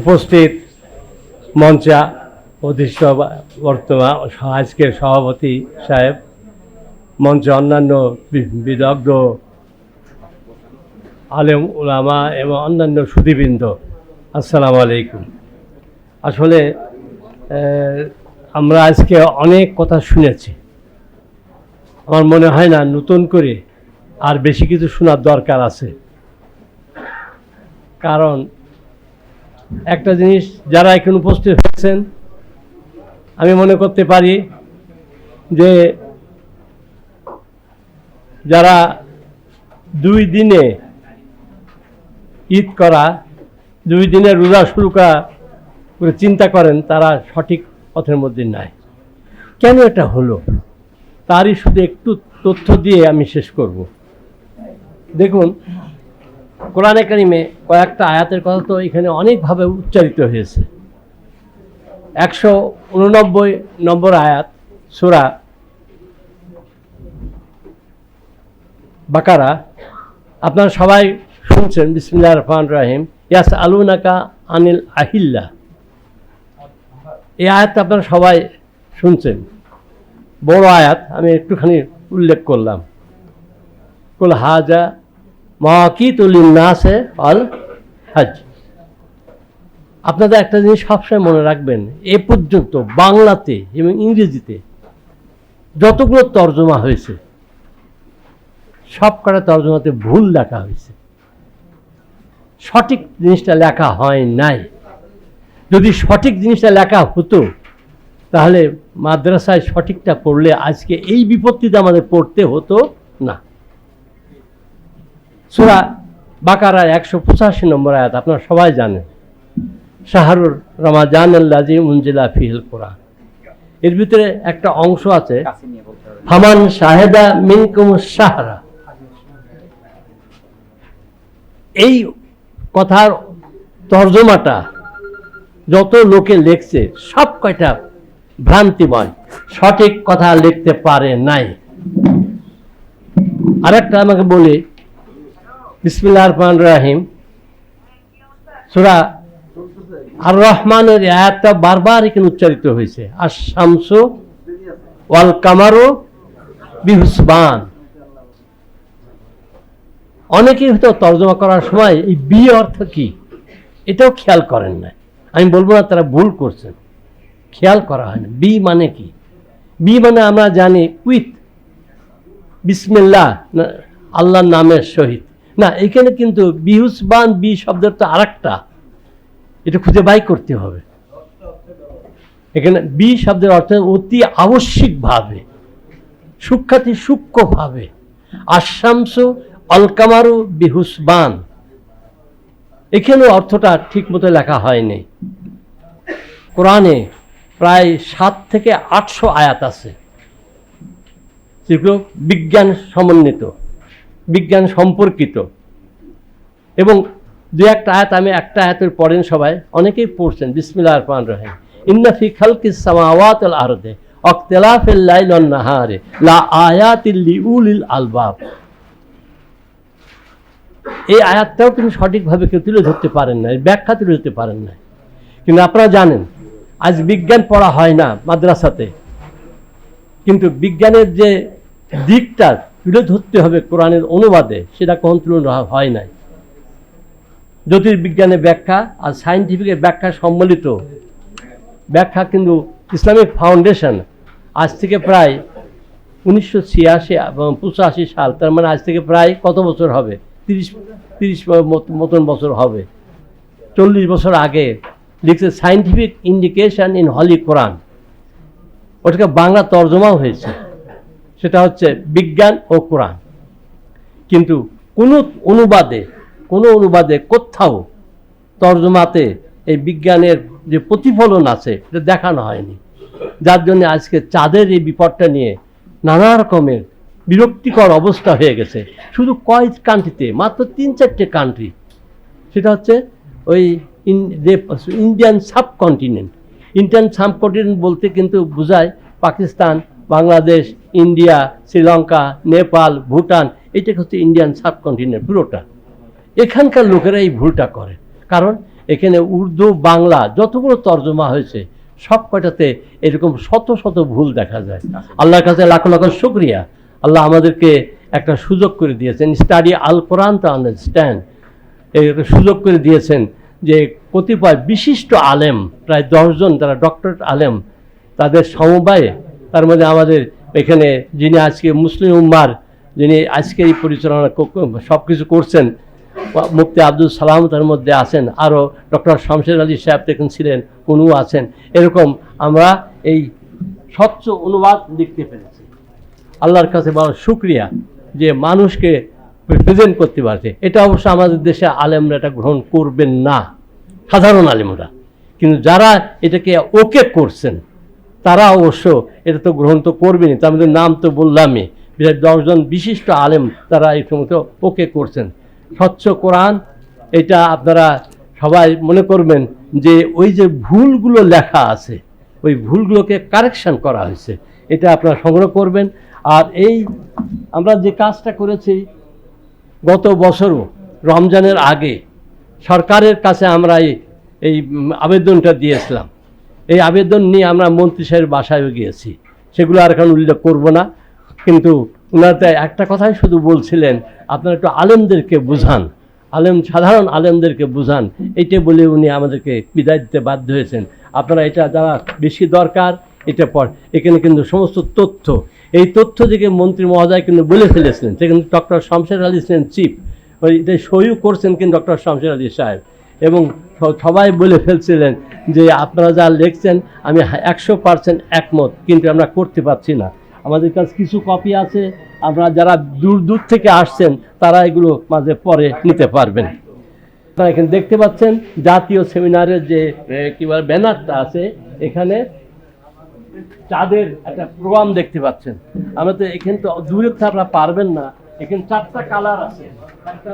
উপস্থিত মঞ্চা অধিষ্ঠ বর্তমান আজকের সভাপতি সাহেব, মঞ্চে অন্যান্য বিদগ্ধ, আলেম ওলামা এবং অন্যান্য সুদীবৃন্দ, আসসালামু আলাইকুম। আসলে আমরা আজকে অনেক কথা শুনেছি। আমার মনে হয় না নতুন করে আর বেশি কিছু শোনার দরকার আছে। কারণ একটা জিনিস যারা এখানে উপস্থিত হয়েছেন, আমি মনে করতে পারি যে যারা দুই দিনে ঈদ করা, দুই দিনে রোজা শুরু করা করে চিন্তা করেন, তারা সঠিক পথের মধ্যে নাই। কেন এটা হলো? তারই শুধু একটু তথ্য দিয়ে আমি শেষ করব। দেখুন কোরআনে কারিমে কয়েকটা আয়াতের কথা তো এখানে অনেকভাবে উচ্চারিত হয়েছে। একশো উননব্বই নম্বর আয়াত, সুরা বাকারা। আপনারা সবাই শুনছেন বিসমিল্লাহ রহমান রাহিম। ইয়াস আলুনাকা আনিল আহিল্লা। এই আয়াতটা আপনারা সবাই শুনছেন। বড় আয়াত, আমি একটুখানি উল্লেখ করলাম। কুল হাজা মাকিতুলিন নাসে অল হাজ। আপনাদের একটা জিনিস সবসময় মনে রাখবেন, এ পর্যন্ত বাংলাতে এবং ইংরেজিতে যতগুলো তর্জমা হয়েছে সব কটা তর্জমাতে ভুল লেখা হয়েছে। সঠিক জিনিসটা লেখা হয় নাই। যদি সঠিক জিনিসটা লেখা হতো, তাহলে মাদ্রাসায় সঠিকটা পড়লে আজকে এই বিপত্তিতে আমাদের পড়তে হতো সুরা বাকারা একশো পঁচাশি নম্বর আয়াত, আপনারা সবাই জানেন। শাহরুর রমাজান আল্লাজি উনজিলা ফিহিল কোরআন। এর ভিতরে একটা অংশ আছে, ফামান শাহেদা মিনকুম সাহারা এই কথার তর্জমাটা যত লোকে লেখছে, সব কয়টা ভ্রান্তিময়, সঠিক কথা লিখতে পারে নাই। আরেকটা আমাকে বলি বিসমিল্লাহ রহমান রাহিম। সুরা আর রহমানের আয়াতটা বারবার এখানে উচ্চারিত হয়েছে। আর শামসু ওয়াল কামারু বিহুসবান। অনেকেই হয়তো তর্জমা করার সময় এই বি অর্থ কি, এটাও খেয়াল করেন না আমি বলব না তারা ভুল করছেন। খেয়াল করা হয় না। বি মানে কি? বি মানে আমরা জানি উইথ, বিসমিল্লাহ আল্লাহর নামের সহিত। না, এখানে কিন্তু বিহুসবান বি শব্দের তো আরেকটা। এটা খুঁজে বাই করতে হবে। এখানে বি শব্দের অর্থ অতি আবশ্যিকভাবে, সুখ্যাতি সূক্ষ্মভাবে। আশামসু অলকামারু বিহুসবান এখানেও অর্থটা ঠিক মতো লেখা হয়নি। কোরআনে প্রায় সাত থেকে আটশো আয়াত আছে। যেগুলো বিজ্ঞান সমন্বিত। বিজ্ঞান সম্পর্কিত। এবং দু একটা আয়াত, আমি একটা আয়াতের পড়েন সবাই অনেকেই পড়ছেন, বিসমিল্লাহ রহমান রহিম। ইন্না ফি খালকিস সামাওয়াত আল আরদে, অক্তেলাফিল লাইল নাহারে, লা আয়াতিল লিউলিল আলবাব। এই আয়াতটাও কিন্তু সঠিকভাবে কেউ তুলে ধরতে পারেন না ব্যাখ্যা তুলে ধরতে পারেন না কিন্তু আপনারা জানেন, আজ বিজ্ঞান পড়া হয় না মাদ্রাসাতে। কিন্তু বিজ্ঞানের যে দিকটা তুলে ধরতে হবে কোরআনের অনুবাদে, সেটা কখন তুলে হয় নাই। জ্যোতির্বিজ্ঞানের ব্যাখ্যা আর সায়েন্টিফিকের ব্যাখ্যা সম্মিলিত ব্যাখ্যা কিন্তু ইসলামিক ফাউন্ডেশন আজ থেকে প্রায় উনিশশো ছিয়াশি এবং পঁচাশি সাল, তার মানে আজ থেকে প্রায় কত বছর হবে? তিরিশ তিরিশ মতন বছর হবে। চল্লিশ বছর আগে লিখছে scientific indication in holy Quran. ওটাকে বাংলা তর্জমাও হয়েছে। সেটা হচ্ছে বিজ্ঞান ও কোরআন। কিন্তু কোনো অনুবাদে কোনো অনুবাদে কোথাও তর্জমাতে এই বিজ্ঞানের যে প্রতিফলন আছে, এটা দেখানো হয়নি। যার জন্য আজকে চাঁদের এই বিপদটা নিয়ে নানা রকমের বিরক্তিকর অবস্থা হয়ে গেছে। শুধু কয় কান্ট্রিতে মাত্র তিন চারটে কান্ট্রি সেটা হচ্ছে ওই ইন্ডিয়ান সাবকন্টিনেন্ট ইন্ডিয়ান সাবকন্টিনেন্ট বলতে কিন্তু বোঝায় পাকিস্তান, বাংলাদেশ ইন্ডিয়া, শ্রীলঙ্কা, নেপাল, ভুটান এটা হচ্ছে ইন্ডিয়ান সাবকন্টিনেন্ট পুরোটা। এখানকার লোকেরা এই ভুলটা করে। কারণ এখানে উর্দু, বাংলা যতগুলো তর্জমা হয়েছে, সব কয়টাতে এরকম শত শত ভুল দেখা যায়। আল্লাহর কাছে লাখ লাখ শুক্রিয়া। আল্লাহ আমাদেরকে একটা সুযোগ করে দিয়েছেন। Study Al Quran to understand এই সুযোগ করে দিয়েছেন যে কতিপয় বিশিষ্ট আলেম, প্রায় দশজন যারা ডক্টরেট আলেম, তাদের সমবায়ে, তার মধ্যে আমাদের এখানে যিনি আজকে মুসলিম উম্মার, যিনি আজকে এই পরিচালনা সব কিছু করছেন মুফতি আব্দুল সালাম তার মধ্যে আছেন আরও ডক্টর শামশের আলী সাহেব দেখুন ছিলেন, উনিও আছেন। এরকম আমরা এই স্বচ্ছ অনুবাদ লিখতে পেরেছি আল্লাহর কাছে বড় শুক্রিয়া যে মানুষকে প্রেজেন্ট করতে পারছে। এটা অবশ্য আমাদের দেশে আলেমরা এটা গ্রহণ করবেন না, সাধারণ আলেমরা। কিন্তু যারা এটাকে ওকে করছেন তারা অবশ্য এটা তো গ্রহণ তো করবেনই। তার মধ্যে নাম তো বললামই। বিরাট দশজন বিশিষ্ট আলেম তারা এই সমস্ত ওকে করছেন। স্বচ্ছ কোরআন, এটা আপনারা সবাই মনে করবেন যে ওই যে ভুলগুলো লেখা আছে, ওই ভুলগুলোকে কারেকশান করা হয়েছে, এটা আপনারা সংগ্রহ করবেন। আর এই আমরা যে কাজটা করেছি, গত বছরও, রমজানের আগে, সরকারের কাছে আমরা এই আবেদনটা দিয়েছিলাম। এই আবেদন নিয়ে আমরা মন্ত্রী সাহেবের বাসায় গিয়েছি। সেগুলো আর এখন উল্লেখ করব না। কিন্তু ওনারা একটা কথাই শুধু বলছিলেন, আপনারা একটু আলেমদেরকে বুঝান। আলেম, সাধারণ আলেমদেরকে বুঝান। এইটা বলে উনি আমাদেরকে বিদায় দিতে বাধ্য হয়েছেন। আপনারা এটা যারা বেশি দরকার, এটা পর এখানে কিন্তু সমস্ত তথ্য। এই তথ্য থেকে মন্ত্রী মহোদয় কিন্তু বলে ফেলেছিলেন। সেখানে ডক্টর শামশের আলী ছিলেন চিফ এটা সইও করছেন কিন্তু ডক্টর শামশের আলী সাহেব। এবং সবাই বলে ফেলছিলেন যে আপনারা যা লিখছেন, আমি একশো পার্সেন্ট একমত, কিন্তু আমরা করতে পারছি না। আমাদের কাছে কিছু কপি আছে, আমরা যারা দূর দূর থেকে আসছেন, তারা এগুলো মাঝে পরে নিতে পারবেন। আপনারা এখানে দেখতে পাচ্ছেন, জাতীয় সেমিনারের যে কি বলে, ব্যানারটা আছে, এখানে চাঁদের একটা প্রোগ্রাম দেখতে পাচ্ছেন। আমরা তো এখানে তো দূরে তো আপনারা পারবেন না, এখানে চারটা কালার আছে। একটা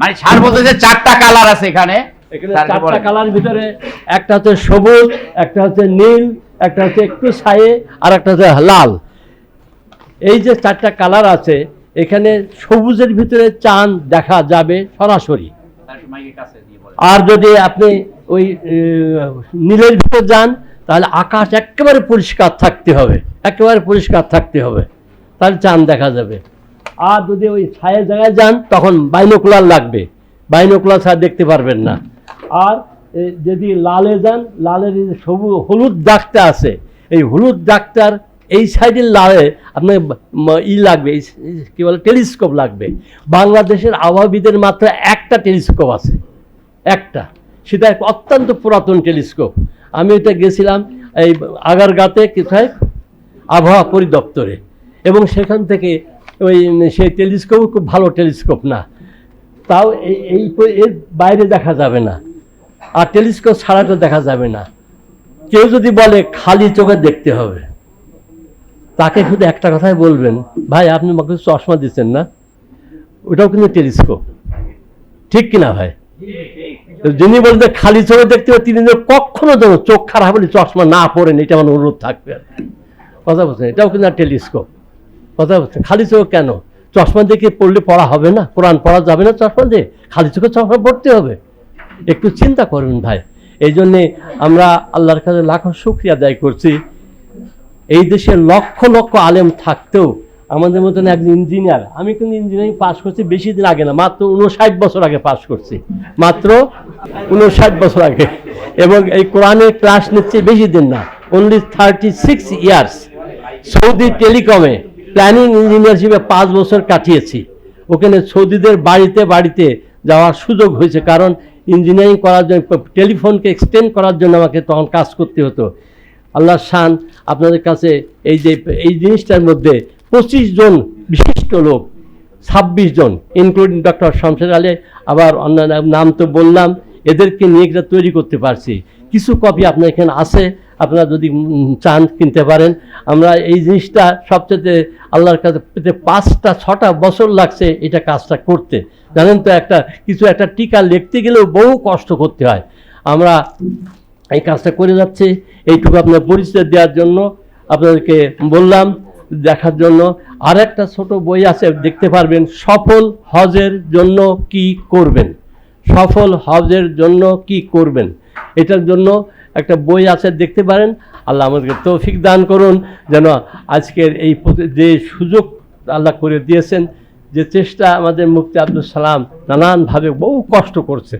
মানে সার বলতে যে চারটা কালার আছে এখানে চারটা কালার ভিতরে একটা হচ্ছে সবুজ একটা হচ্ছে নীল একটা হচ্ছে একটু ছায়ে আর একটা হচ্ছে লাল। এই যে চারটা কালার আছে এখানে সবুজের ভিতরে চাঁদ দেখা যাবে সরাসরি। আর যদি আপনি ওই নীলের ভিতর যান তাহলে আকাশ একেবারে পরিষ্কার থাকতে হবে একেবারে পরিষ্কার থাকতে হবে। তাহলে চাঁদ দেখা যাবে। আর যদি ওই ছায়ের জায়গায় যান, তখন বাইনোকুলার লাগবে। বাইনোকুলার ছাড়া দেখতে পারবেন না। আর যদি লালে যান, লালের সবুজ হলুদ দাগটা আছে, এই হলুদ দাগটার এই সাইডের লালে আপনার ই লাগবে কি বলে, টেলিস্কোপ লাগবে। বাংলাদেশের আবহাওয়াবিদের মাত্র একটা টেলিস্কোপ আছে। একটা। সেটা অত্যন্ত পুরাতন টেলিস্কোপ। আমি ওইটা গেছিলাম এই আগারগাতে, কোথায়? আবহাওয়া পরিদপ্তরে। এবং সেখান থেকে ওই সেই টেলিস্কোপ খুব ভালো টেলিস্কোপ না। তাও এই এর বাইরে দেখা যাবে না। আর টেলিস্কোপ ছাড়া তো দেখা যাবে না। কেউ যদি বলে, খালি চোখে দেখতে হবে। তাকে শুধু একটা কথাই বলবেন, ভাই, আপনি আমাকে চশমা দিচ্ছেন না? ওটাও কিন্তু টেলিস্কোপ। ঠিক কিনা ভাই? যিনি বলতে খালি চোখে দেখতে হবে, তিনি কখনো যেন চোখ খারাপ হলে চশমা না পড়েন এটা আমার অনুরোধ থাকবে। কথা বলছেন, এটাও কিন্তু টেলিস্কোপ। কথা খালি চোখ কেন? চশমা দেখে পড়লে পড়া হবে না? কোরআন পড়া যাবে না চশমা দিয়ে? খালি চোখে চশমা পড়তে হবে? একটু চিন্তা করুন ভাই। এই জন্যে আমরা আল্লাহর কাছে লাখো শুক্রিয়া আদায় করছি। এই দেশে লক্ষ লক্ষ আলেম থাকতেও আমাদের মতন একজন ইঞ্জিনিয়ার, আমি কিন্তু ইঞ্জিনিয়ারিং পাস করছি বেশি দিন আগে না, মাত্র উনষাট বছর আগে পাস করছি। মাত্র উনষাট বছর আগে। এবং এই কোরআনের ক্লাস নিচ্ছে বেশি দিন না only thirty six years Saudi টেলিকমে planning engineer হিসেবে পাঁচ বছর কাটিয়েছি। ওখানে সৌদিদের বাড়িতে বাড়িতে যাওয়ার সুযোগ হয়েছে, কারণ ইঞ্জিনিয়ারিং করার জন্য টেলিফোনকে এক্সটেন্ড করার জন্য আমাকে তখন কাজ করতে হতো। আল্লাহ শান, আপনাদের কাছে এই যে, এই জিনিসটার মধ্যে পঁচিশ জন বিশিষ্ট লোক, ছাব্বিশ জন ইনক্লুডিং ডক্টর শামশের আলী, আবার অন্যান্য নাম তো বললাম, এদেরকে নিয়ে তৈরি করতে পারছি। কিছু কপি আপনার এখানে আছে আপনারা যদি চান কিনতে পারেন। আমরা এই জিনিসটা সবচেয়ে আল্লাহর কাছে পেতে পাঁচটা, ছটা বছর লাগছে এটা কাজটা করতে। জানেন তো একটা, কিছু একটা টিকা লিখতে গেলেও বহু কষ্ট করতে হয়। আমরা এই কাজটা করে যাচ্ছি। এইটুকু আপনার পরিচয় দেওয়ার জন্য আপনাদেরকে বললাম, দেখার জন্য। আর একটা ছোট বই আছে, দেখতে পারবেন, সফল হজের জন্য কি করবেন? সফল হজের জন্য কি করবেন? এটার জন্য একটা বই আছে, দেখতে পারেন। আল্লাহ আমাদেরকে তৌফিক দান করুন, যেন আজকের এই যে সুযোগ আল্লাহ করে দিয়েছেন, যে চেষ্টা আমাদের মুক্তি আব্দুল সালাম নানানভাবে বহু কষ্ট করছে।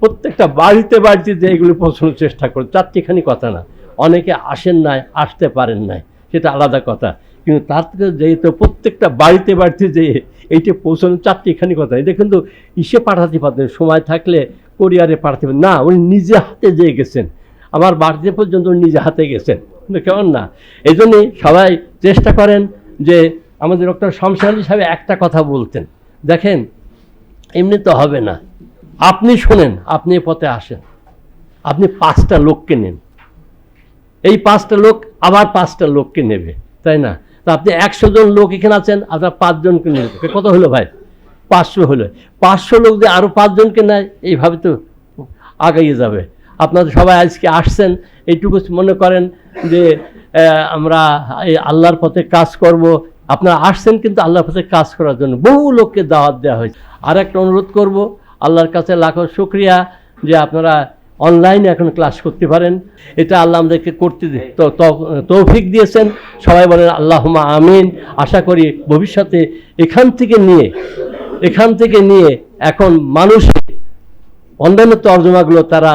প্রত্যেকটা বাড়িতে বাড়িতে যে এগুলি পৌঁছানোর চেষ্টা করে, চারটিখানি কথা না। অনেকে আসেন নাই, আসতে পারেন নাই, সেটা আলাদা কথা। কিন্তু তার থেকে যেহেতু প্রত্যেকটা বাড়িতে বাড়িতে যে এইটা পৌঁছানো চারটিখানি কথা, এটা কিন্তু ইসে পাঠাতে পারতেন। সময় থাকলে কোরিয়ারে পাঠাতে না, উনি নিজে হাতে যেয়ে গেছেন। আমার বাড়িতে পর্যন্ত নিজে হাতে গেছেন। কেমন না? এই জন্যই সবাই চেষ্টা করেন যে আমাদের ডক্টর শমশাল সাহেব একটা কথা বলতেন। দেখেন, এমনি তো হবে না। আপনি শোনেন, আপনি পথে আসেন। আপনি পাঁচটা লোককে নেন। এই পাঁচটা লোক আবার পাঁচটা লোককে নেবে, তাই না? তা আপনি একশো জন লোক এখানে আছেন আপনার পাঁচজনকে নেবে কত হলো ভাই? পাঁচশো হলো। পাঁচশো লোক দিয়ে আরও পাঁচজনকে নেয়, এইভাবে তো আগাইয়ে যাবে। আপনাদের সবাই আজকে আসছেন, এইটুকু মনে করেন যে আমরা এই আল্লাহর পথে কাজ করব। আপনারা আসছেন কিন্তু আল্লাহর পথে কাজ করার জন্য। বহু লোককে দাওয়াত দেওয়া হয়েছে। আর একটা অনুরোধ করব, আল্লাহর কাছে লাখো শুক্রিয়া যে আপনারা অনলাইনে এখন ক্লাস করতে পারেন। এটা আল্লাহ আমাদেরকে করতে তৌফিক দিয়েছেন। সবাই বলেন আল্লাহমা আমিন। আশা করি ভবিষ্যতে এখান থেকে নিয়ে, এখান থেকে নিয়ে এখন মানুষ অন্যান্য তর্জমাগুলো তারা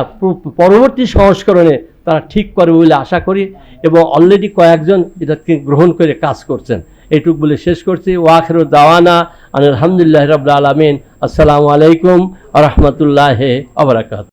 পরবর্তী সংস্করণে তারা ঠিক করবে বলে আশা করি এবং অলরেডি কয়েকজন এটাকে গ্রহণ করে কাজ করছেন। এইটুক বলে শেষ করছি। ওয়াখের দাওয়ানা আলহামদুলিল্লাহ রবাহ আলমিন। আসসালামু আলাইকুম আ রহমতুল্লাহ আবরাকাত